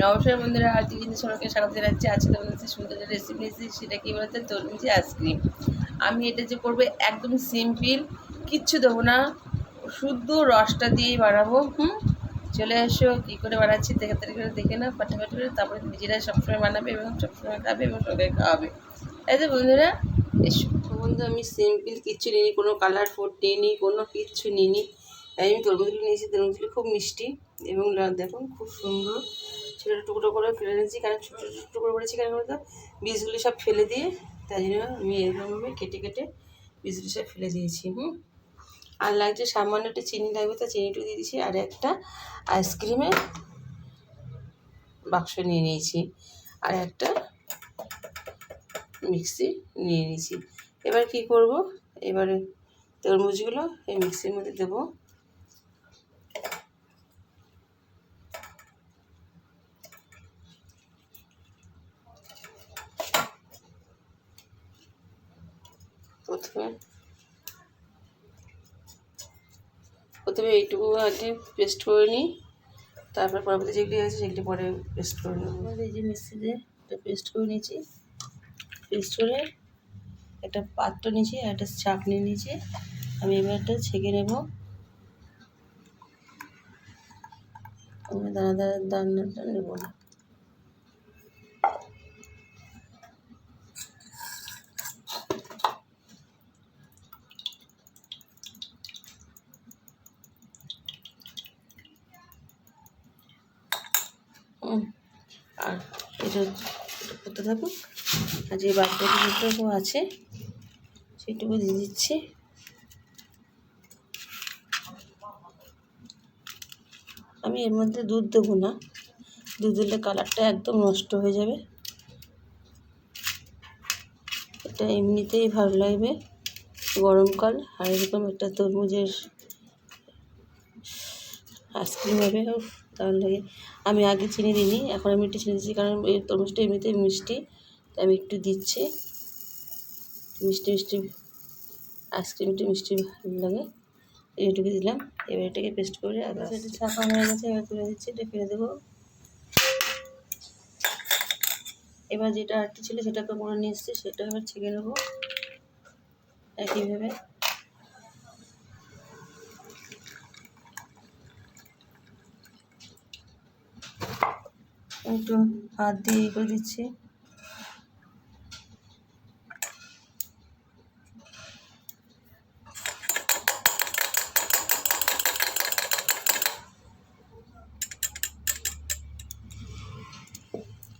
নমস্কার বন্ধুরা আজকে কিন্তু সবাইকে স্বাগত জানাচ্ছি। আজকে তোমাদের সুন্দর রেসিপি নিয়েছি, সেটা কি বলতে? তরমুজি আইসক্রিম আমি এটা যে করব একদম সিম্পল কিচ্ছু দেবো না। শুদ্ধ রসটা দিয়েই বানাবো, হুম? চলে এসো, কী করে বানাচ্ছি দেখে তারিখ করে দেখে না ফাটাফাটি করে তারপরে নিজেরা সবসময় বানাবে এবং সবসময় খাবে এবং সবাই খাওয়াবে। এই যে বন্ধুরা, এসো। তো বন্ধু, আমি সিম্পল কিচ্ছু নিইনি, কোনো কালার ফুড নিইনি কোনো কিচ্ছু নিইনি। আমি তরমুজগুলো নিয়েছি, তরমুজগুলো খুব মিষ্টি এবং দেখুন, খুব সুন্দর। ছোটো ছোটো টুকরো করে ফেলে নিয়েছি কারণ ছোটো ছোটো টুকরো করেছি কারণ বলতো? বীজগুলি সব ফেলে দিয়ে, তাই জন্য আমি এরকমভাবে কেটে কেটে বীজগুলি সব ফেলে দিয়েছি, হুম? আর লাগছে সামান্য একটু চিনি লাগবে, তা চিনিটু দিয়ে দিয়েছি, আর একটা আইসক্রিমের বাক্স নিয়ে নিয়েছি, আর একটা মিক্সি নিয়ে নিয়েছি। এবার কি করব? এবারে তরমুজগুলো এই মিক্সির মধ্যে দেবো। প্রথমে প্রথমে এইটুকু আগে পেস্ট করে নিই, তারপর পরবর্তী যেগুলি আছে সেগুলি পরে পেস্ট করে নেব। এই যে একটা পেস্ট করে নিয়েছি। পেস্ট করে একটা পাত্র নিয়েছি আর একটা চাকনি নিয়েছি। আমি এবার একটা ছেঁকে নেব। আমি দানা দানা, দানাটা নেব না হুম, আর এটা করতে থাকুক। আর যে বাচ্চাটুকু আছে, সেটুকু দিয়ে দিচ্ছি। আমি এর মধ্যে দুধ দেবো না। দুধ দিলে কালারটা একদম নষ্ট হয়ে যাবে। এটা এমনিতেই ভালো লাগবে। গরমকাল আর এরকম একটা তরমুজের আইসক্রিম হবে দারুণ লাগে আমি আগে চিনি দিইনি, এখন আমি একটু চিনি দিচ্ছি কারণ এই তরমুজটা এমনিতেই মিষ্টি, তাই আমি একটু দিচ্ছি। মিষ্টি মিষ্টি, আইসক্রিম একটু মিষ্টি ভালো লাগে এইটুকু দিলাম। এবার এটাকে পেস্ট করে আবার সেটা ছাপা হয়ে গেছে, এবার তুলে দিচ্ছি, এটা ফেলে দেবো। এবার যেটা আটটি ছিল সেটাকে মনে নিয়ে এসেছি, সেটা এবার ছেঁকে নেব। একইভাবে। একটু হাত দিয়ে ইয়ে করে দিচ্ছি।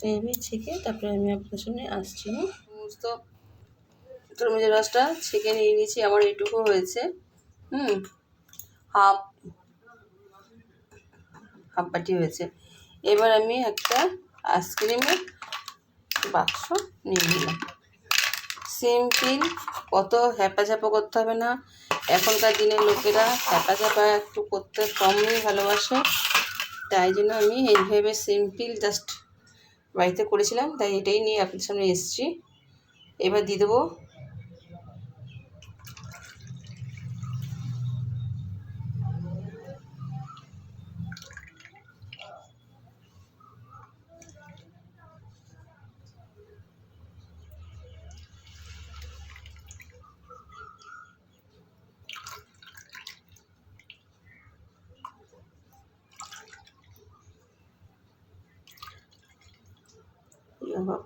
এইভাবে ছেঁকে তারপরে আমি আপনার সামনে আসছি হ্যাঁ? সমস্ত তরমুজের রসটা ছেঁকে নিয়ে নিয়েছি, আমার এইটুকু হয়েছে। হুম, হাফ হাফ বাটি হয়েছে। এবার আমি একটা আইসক্রিমের বাক্স নিয়ে নিলাম। সিম্পল কত হ্যাপাঝাপা করতে হবে না। এখনকার দিনের লোকেরা হ্যাপাঝাপা একটু করতে কমই ভালোবাসে। তাই জন্য আমি এইভাবে সিম্পল জাস্ট বাড়িতে করেছিলাম, তাই এটাই নিয়ে আপনার সামনে এসেছি। এবার দিয়ে দেবো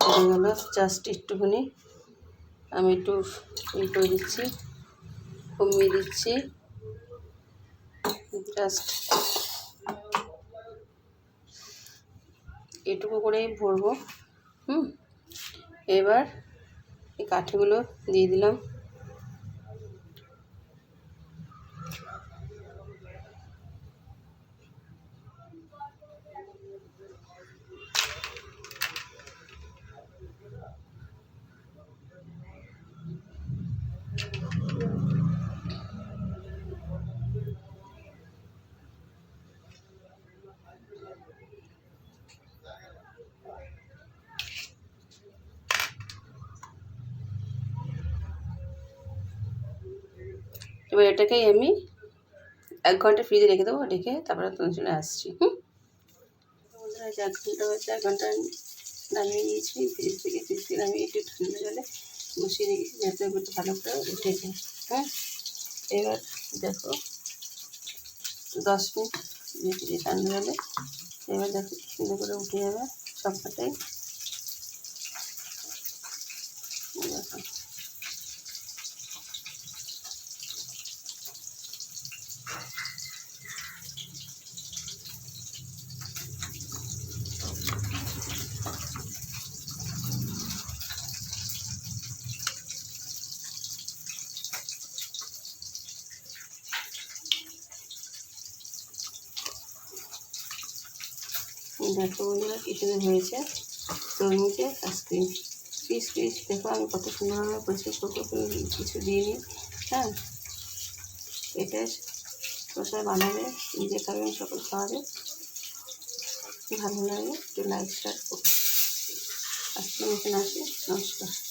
পড়ে গেল। জাস্ট একটুখানি আমি একটু করে দিচ্ছি, কমিয়ে দিচ্ছি। জাস্ট এটুকু করেই ভরবো। হুম, এবার এই কাঠিগুলো দিয়ে দিলাম। এবার এটাকেই আমি এক ঘণ্টা ফ্রিজে রেখে দেবো, রেখে তারপরে তোমার জন্য আসছি, হুম? এক ঘণ্টা হয়েছে, এক ঘণ্টা নামিয়ে নিয়েছি ফ্রিজ থেকে ফ্রিজ থেকে নামিয়ে একটু ঠান্ডা জলে বসিয়ে রেখেছি যাতে একটু ভালো করে উঠে যায় হ্যাঁ এবার দেখো, দশ মিনিট রেখেছি ঠান্ডা জলে, এবার দেখো সুন্দর করে উঠে যাবে সবকটাই দেখো দেখো বন্ধুরা, কী সুন্দর হয়েছে। তরমুজের আইসক্রিম পিস পিস দেখো আমি কত সুন্দরভাবে পরিষ্কার কোনো কিছু দিইনি হ্যাঁ? এটা শশা বানাবে, নিজে খাবেন সকল খাওয়াবে। ভালো লাগে, একটু লাইক শেয়ার করো। আজকে নতুন আসে নমস্কার।